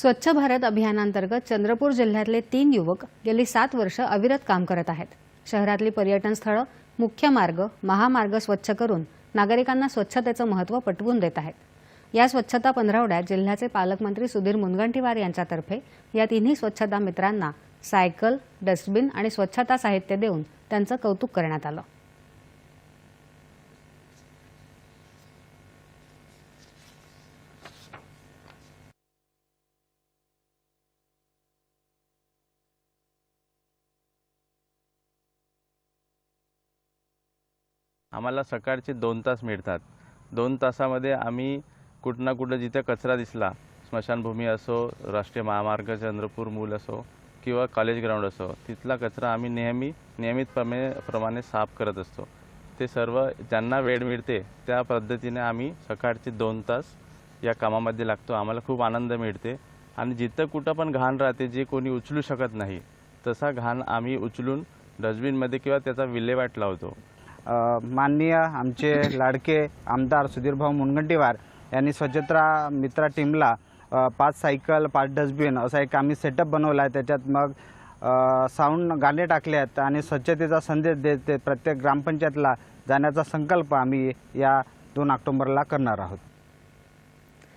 स्वच्छ भारत अभियानांतर्गत चंद्रपूर जिल्ह्यातले तीन युवक गेली सात वर्ष अविरत काम करत आहेत. शहरातली पर्यटन स्थळं मुख्य मार्ग महामार्ग स्वच्छ करून नागरिकांना स्वच्छतेचं महत्त्व पटवून देत आहेत. या स्वच्छता पंधरवड्यात जिल्ह्याचे पालकमंत्री सुधीर मुनगंटीवार यांच्यातर्फे या तिन्ही स्वच्छता मित्रांना सायकल डस्टबिन आणि स्वच्छता साहित्य देऊन त्यांचं कौतुक करण्यात आलं. आम्हाला सकाळचे दोन तास मिळतात. दोन तासामध्ये आम्ही कुठं ना कुठं जिथे कचरा दिसला स्मशानभूमी असो राष्ट्रीय महामार्ग चंद्रपूर मूल असो किंवा कॉलेज ग्राउंड असो तिथला कचरा आम्ही नेहमी नियमितप्रमाणे प्रमाणे साफ करत असतो. ते सर्व ज्यांना वेळ मिळते त्या पद्धतीने आम्ही सकाळचे दोन तास या कामामध्ये लागतो. आम्हाला खूप आनंद मिळते. आणि जिथं कुठं पण घाण राहते जे कोणी उचलू शकत नाही तसा घाण आम्ही उचलून डस्टबिनमध्ये किंवा त्याचा विल्हेवाट लावतो. माननीय आमचे लाडके आमदार सुधीरभाऊ मुनगंटीवार यांनी स्वच्छता मित्रा टीमला पाच सायकल पाच डस्टबिन असा एक आम्ही सेटअप बनवला आहे त्याच्यात मग साऊंड गाणे टाकले आहेत आणि स्वच्छतेचा संदेश देत प्रत्येक ग्रामपंचायतला जाण्याचा संकल्प आम्ही या दोन ऑक्टोबरला करणार आहोत.